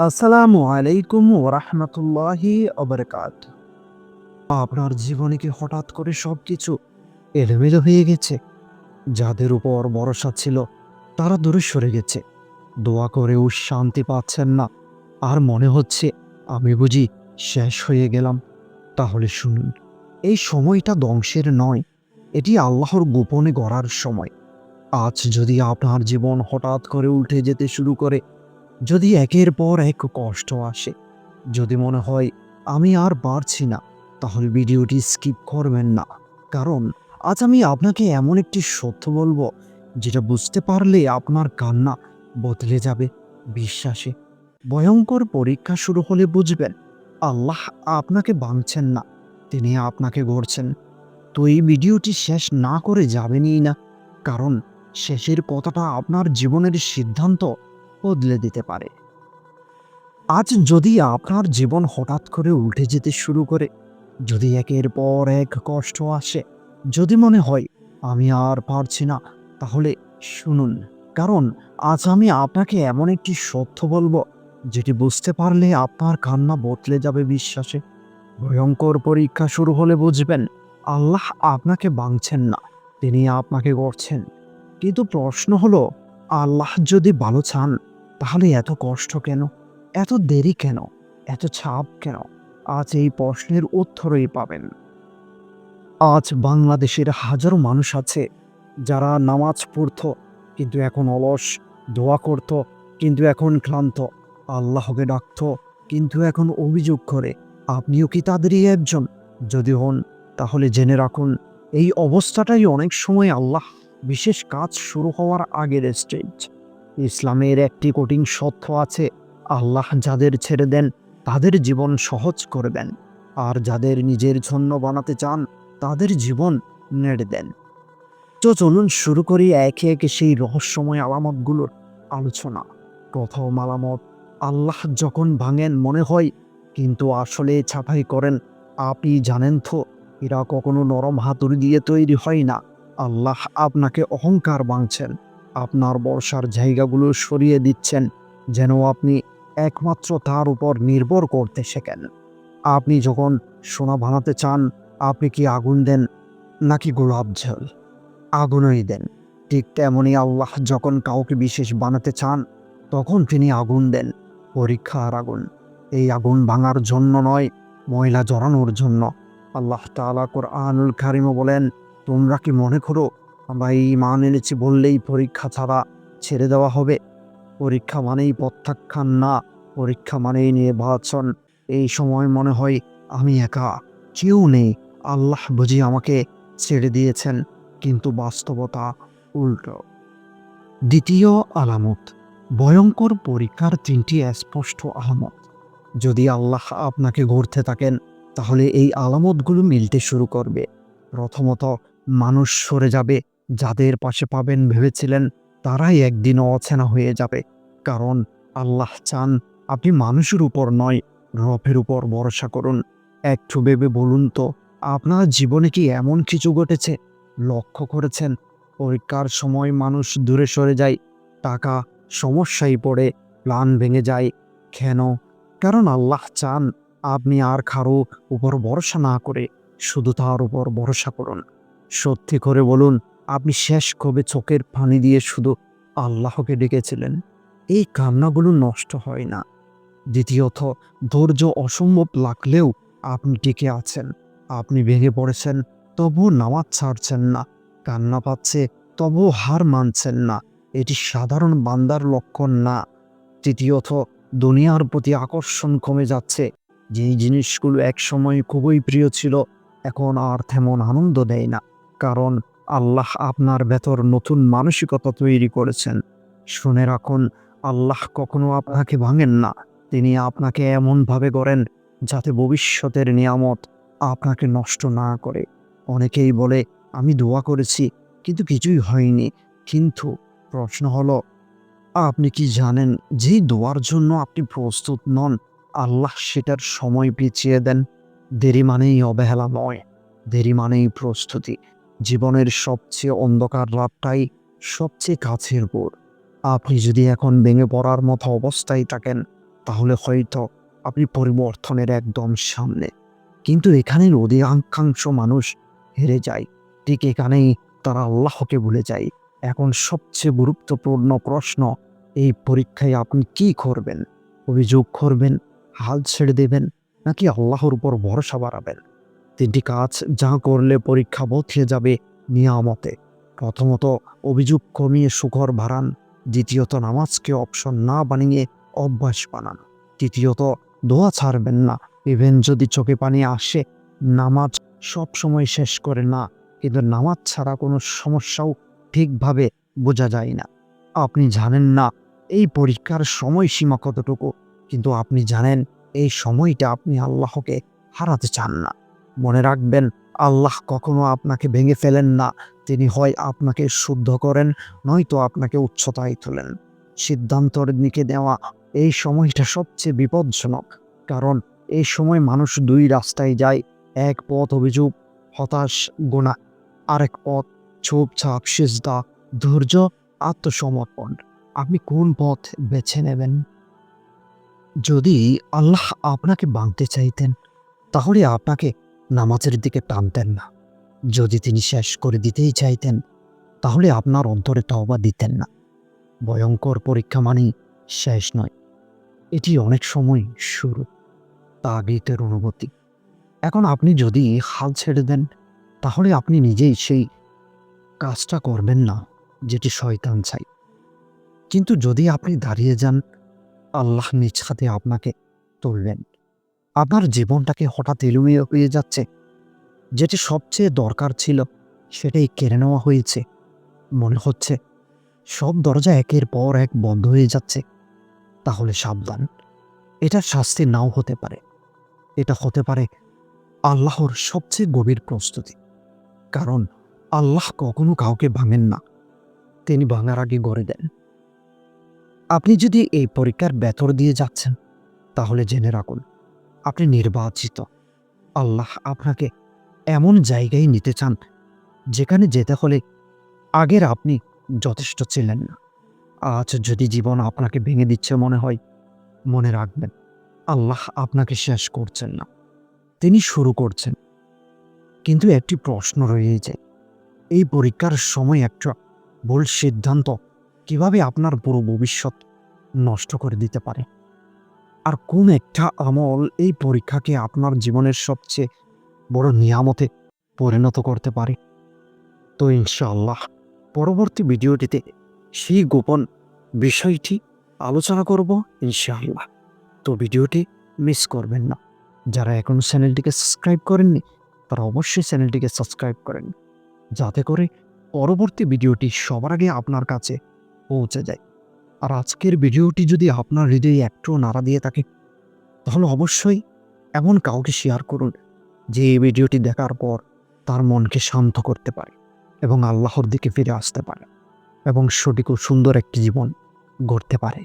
আসসালামু আলাইকুম ওরহমতুল্লাহি অবরকাত আপনার জীবনে কি হঠাৎ করে সব কিছু এলোমেলো হয়ে গেছে? যাদের উপর ভরসা ছিল, তারা দূরে সরে গেছে। দোয়া করেও শান্তি পাচ্ছেন না। আর মনে হচ্ছে, আমি বুঝি শেষ হয়ে গেলাম। তাহলে শুনুন, এই সময়টা ধ্বংসের নয়, এটি আল্লাহর গোপনে গড়ার সময়। আজ যদি আপনার জীবন হঠাৎ করে উল্টে যেতে শুরু করে যদি একের পর এক কষ্ট আসে, যদি মনে হয় আমি আর পারছি না, তাহলে ভিডিওটি স্কিপ করবেন না। কারণ আজ আমি আপনাকে এমন একটি সত্য বলব, যেটা বুঝতে পারলে আপনার কান্না বদলে যাবে বিশ্বাসে। ভয়ঙ্কর পরীক্ষা শুরু হলে বুঝবেন, আল্লাহ আপনাকে বাঁধছেন না, তিনি আপনাকে গড়ছেন। তো এই ভিডিওটি শেষ না করে যাবেনই না, কারণ শেষের কথাটা আপনার জীবনের সিদ্ধান্ত বদলে দিতে পারে। আজ যদি আপনার জীবন হঠাৎ করে উল্টে যেতে শুরু করে, যদি একের পর এক কষ্ট আসে, যদি মনে হয়, আমি আর পারছি না, তাহলে শুনুন। কারণ আজ আমি আপনাকে এমন একটি সত্য বলব, যেটি বুঝতে পারলে আপনার কান্না বদলে যাবে বিশ্বাসে। ভয়ঙ্কর পরীক্ষা শুরু হলে বুঝবেন, আল্লাহ আপনাকে বাঁধছেন না, তিনি আপনাকে গড়ছেন। কিন্তু প্রশ্ন হলো, আল্লাহ যদি ভালো চান তাহলে এত কষ্ট কেন? এত দেরি কেন? এত ছাপ কেন? আজ এই প্রশ্নের উত্তরই পাবেন। আজ বাংলাদেশের হাজারো মানুষ আছে যারা নামাজ পড়ত, কিন্তু এখন অলস, দোয়া করত, কিন্তু এখন ক্লান্ত, আল্লাহকে ডাকত, কিন্তু এখন অভিযোগ করে, আপনিও কি তাদেরই একজন? যদি হন, তাহলে জেনে রাখুন, এই অবস্থাটাই অনেক সময় আল্লাহ বিশেষ কাজ শুরু হওয়ার আগের স্টেজ ইসলামের একটি কঠিন সত্য আছে। আল্লাহ যাদের ছেড়ে দেন, তাদের জীবন সহজ করে দেন। আর যাদের নিজের জন্য বানাতে চান, তাদের জীবন নেড়ে দেন। তো চলুন শুরু করি একে একে সেই রহস্যময় আলামতগুলোর আলোচনা। প্রথম আলামত, আল্লাহ যখন ভাঙেন মনে হয়, কিন্তু আসলে ছাঁটাই করেন। আপনি জানেন তো, এরা কখনো নরম হাতুড়ি দিয়ে তৈরি হয় না। আল্লাহ আপনাকে অহংকার ভাঙছেন আপনার বর্ষার জায়গাগুলো সরিয়ে দিচ্ছেন, যেন আপনি একমাত্র তার উপর নির্ভর করতে শেখেন। আপনি যখন সোনা বানাতে চান, আপনি কি আগুন দেন নাকি গোলাপ জল আগুনই দেন। ঠিক তেমনই আল্লাহ যখন কাউকে বিশেষ বানাতে চান, তখন তিনি আগুন দেন, পরীক্ষার আগুন। এই আগুন ভাঙার জন্য নয়, ময়লা জড়ানোর জন্য। আল্লাহ তালা কোরআনুল কারিমও বলেন, তোমরা কি মনে করো আমরা এই মান এনেছি বললেই পরীক্ষা ছাড়া ছেড়ে দেওয়া হবে। পরীক্ষা মানেই প্রত্যাখ্যান না, পরীক্ষা মানেই নির্বাচন। এই সময় মনে হয় আমি একা, কেউ নেই। আল্লাহ বুঝি আমাকে ছেড়ে দিয়েছেন, কিন্তু বাস্তবতা উল্টো। দ্বিতীয় আলামত, ভয়ঙ্কর পরীক্ষার তিনটি স্পষ্ট আলামত। যদি আল্লাহ আপনাকে ঘুরতে থাকেন, তাহলে এই আলামতগুলো মিলতে শুরু করবে। প্রথমত, মানুষ সরে যাবে যাদের পাশে পাবেন ভেবেছিলেন, তারাই একদিন অচেনা হয়ে যাবে। কারণ আল্লাহ চান আপনি মানুষের উপর নয় রফের উপর ভরসা করুন। একটু ভেবে বলুন তো, আপনার জীবনে কি এমন কিছু ঘটেছে? লক্ষ্য করেছেন, পরীক্ষার সময় মানুষ দূরে সরে যায়, টাকা সমস্যায় পড়ে প্লান ভেঙে যায়। কেন? কারণ আল্লাহ চান আপনি আর কারও উপর ভরসা না করে শুধু তার উপর ভরসা করুন। সত্যি করে বলুন আপনি শেষ কবে চোখের পানি দিয়ে শুধু আল্লাহকে ডেকেছিলেন। এই কান্নাগুলো নষ্ট হয় না। দ্বিতীয়ত, ধৈর্য অসম্ভব লাগলেও আপনি টিকে আছেন। আপনি ভেঙে পড়েছেন, তবুও নামাজ ছাড়ছেন না। কান্না পাচ্ছে, তবুও হার মানছেন না। এটি সাধারণ বান্দার লক্ষণ না। তৃতীয়ত, দুনিয়ার প্রতি আকর্ষণ কমে যাচ্ছে। যেই জিনিসগুলো একসময় খুবই প্রিয় ছিল, এখন আর তেমন আনন্দ দেয় না। কারণ আল্লাহ আপনার ভেতর নতুন মানসিকতা তৈরি করেছেন। শুনে রাখুন, আল্লাহ কখনো আপনাকে ভাঙেন না। তিনি আপনাকে এমনভাবে গড়েন যাতে ভবিষ্যতের নিয়ামত আপনাকে নষ্ট না করে। অনেকেই বলে, আমি দোয়া করেছি, কিন্তু কিছুই হয়নি। কিন্তু প্রশ্ন হলো, আপনি কি জানেন যে দোয়ার জন্য আপনি প্রস্তুত নন? আল্লাহ সেটার সময় পিছিয়ে দেন। দেরি মানেই অবহেলা নয়। দেরি মানেই প্রস্তুতি। জীবনের সবচেয়ে অন্ধকার রাতটাই সবচেয়ে কাছের বোর আপনি যদি এখন ভেঙে পড়ার মতো অবস্থায় থাকেন, তাহলে হয়তো আপনি পরিবর্তনের একদম সামনে। কিন্তু এখানের অধিকাংশ মানুষ হেরে যায়। ঠিক এখানেই তারা আল্লাহকে ভুলে যায়। এখন সবচেয়ে গুরুত্বপূর্ণ প্রশ্ন, এই পরীক্ষায় আপনি কি করবেন? অভিযোগ করবেন, হাল ছেড়ে দেবেন, নাকি আল্লাহর উপর ভরসা বাড়াবেন? তিনটি কাজ যা করলে পরীক্ষা বদলে যাবে নিয়ামতে। প্রথমত, অভিযোগ কমিয়ে সুখর বাড়ান। দ্বিতীয়ত, নামাজকে অপশন না বানিয়ে অভ্যাস বানান। তৃতীয়ত, দোয়া ছাড়বেন না। ইভেন যদি চোখে পানি আসে, নামাজ সব সময় শেষ করে না। কিন্তু নামাজ ছাড়া কোনো সমস্যাও ঠিকভাবে বোঝা যায় না। আপনি জানেন না এই পরীক্ষার সময়সীমা কতটুকু। কিন্তু আপনি জানেন এই সময়টা আপনি আল্লাহকে হারাতে চান না। মনে রাখবেন, আল্লাহ কখনো আপনাকে ভেঙে ফেলেন না। তিনি হয় আপনাকে শুদ্ধ করেন, নয়তো আপনাকে উচ্চতায় তোলেন। সিদ্ধান্তর দিকে দেওয়া এই সময়টা সবচেয়ে বিপজ্জনক। কারণ এই সময় মানুষ দুই রাস্তায় যায়, এক পথ অভিযোগ, হতাশ গোনা আরেক পথ চুপচাপ সিজদা, ধৈর্য, আত্মসমর্পণ। আপনি কোন পথ বেছে নেবেন? যদি আল্লাহ আপনাকে বাঁধতে চাইতেন, তাহলে আপনাকে নামাজের দিকে টানতেন না। যদি তিনি শেষ করে দিতেই চাইতেন, তাহলে আপনার অন্তরে তওবা দিতেন না। ভয়ঙ্কর পরীক্ষা মানেই শেষ নয়। এটি অনেক সময় শুরু তাগিতের অনুভূতি। এখন আপনি যদি হাল ছেড়ে দেন, তাহলে আপনি নিজেই সেই কাজটা করবেন না, যেটি শয়তান চাই কিন্তু যদি আপনি দাঁড়িয়ে যান, আল্লাহ নিজ হাতে আপনাকে তুলবেন। আপনার জীবনটাকে হঠাৎ এলোমেলো হয়ে যাচ্ছে। যেটি সবচেয়ে দরকার ছিল, সেটাই কেড়ে নেওয়া হয়েছে। মনে হচ্ছে, সব দরজা একের পর এক বন্ধ হয়ে যাচ্ছে। তাহলে সাবধান। এটা শাস্তি নাও হতে পারে। এটা হতে পারে আল্লাহর সবচেয়ে গভীর প্রস্তুতি। কারণ আল্লাহ কখনো কাউকে ভাঙেন না। তিনি ভাঙার আগে গড়ে দেন। আপনি যদি এই পরীক্ষার বেতর দিয়ে যাচ্ছেন, তাহলে জেনে রাখুন আপনি নির্বাচিত। আল্লাহ আপনাকে এমন জায়গায় নিতে চান, যেখানে যেতে হলে আগের আপনি যথেষ্ট ছিলেন না। আজ যদি জীবন আপনাকে ভেঙে দিচ্ছে মনে হয়, মনে রাখবেন, আল্লাহ আপনাকে শেষ করছেন না। তিনি শুরু করছেন। কিন্তু একটি প্রশ্ন রয়েছে। এই পরীক্ষার সময় একটা ভুল সিদ্ধান্ত কীভাবে আপনার পুরো ভবিষ্যৎ নষ্ট করে দিতে পারে? আর কোন একটা আমল এই পরীক্ষাকে আপনার জীবনের সবচেয়ে বড় নিয়ামতে পরিণত করতে পারে। তো ইনশাআল্লাহ, পরবর্তী ভিডিওটিতে সেই গোপন বিষয়টি আলোচনা করব ইনশাআল্লাহ। তো ভিডিওটি মিস করবেন না। যারা এখন চ্যানেলটিকে সাবস্ক্রাইব করেননি, তারা অবশ্যই চ্যানেলটিকে সাবস্ক্রাইব করেন। যাতে করে পরবর্তী ভিডিওটি সবার আগে আপনার কাছে পৌঁছে যায়। আর আজকের ভিডিওটি যদি আপনার হৃদয়ে একটু নাড়া দিয়ে থাকে, তাহলে অবশ্যই এমন কাউকে শেয়ার করুন যে এই ভিডিওটি দেখার পর তার মনকে শান্ত করতে পারে এবং আল্লাহর দিকে ফিরে আসতে পারে এবং সঠিক ও সুন্দর একটি জীবন গড়তে পারে।